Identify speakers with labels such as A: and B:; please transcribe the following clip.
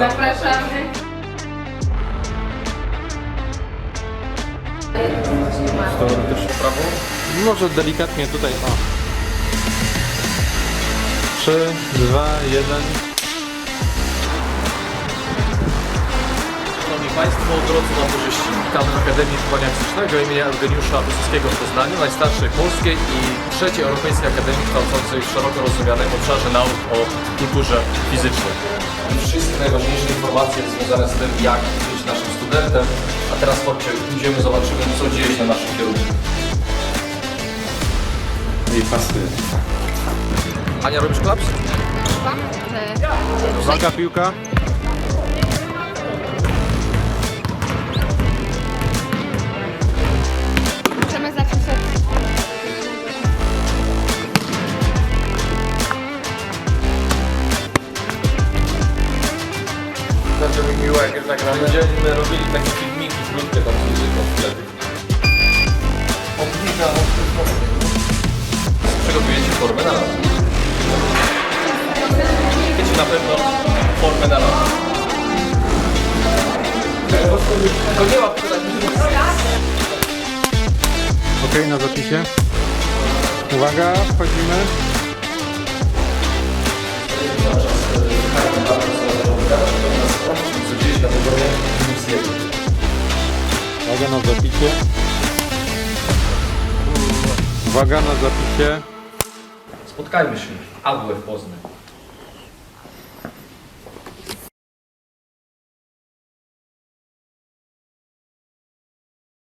A: Zapraszamy.
B: Teoretycznie prawo? Może delikatnie tutaj, o. 3, 2, 1.
C: Państwo, drodzy maturzyści, witamy w Akademii Wychowania Fizycznego imienia Eugeniusza Wysockiego w Poznaniu, najstarszej polskiej i trzeciej europejskiej akademii kształcącej w szeroko rozumianym obszarze nauk o kulturze fizycznej. Wszystkie najważniejsze informacje związane z tym, jak być naszym studentem, a teraz chodźcie, idziemy, zobaczymy, co dzieje się na naszym kierunku.
B: I pasy.
C: Ania, robisz klaps?
B: Uwaga, piłka.
C: Mi miło, jak jest nagrane. Będziemy robili takie filmiki krótkie tam z muzyką w tle. Obniga, Przygotujecie formę na lat. Wiecie na pewno formę na lat. To nie ma.
B: Ok, na zapisie. Uwaga, wchodzimy. Uwaga na zapisie. Uwaga na zapisie.
C: Spotkajmy się. AWF Poznań.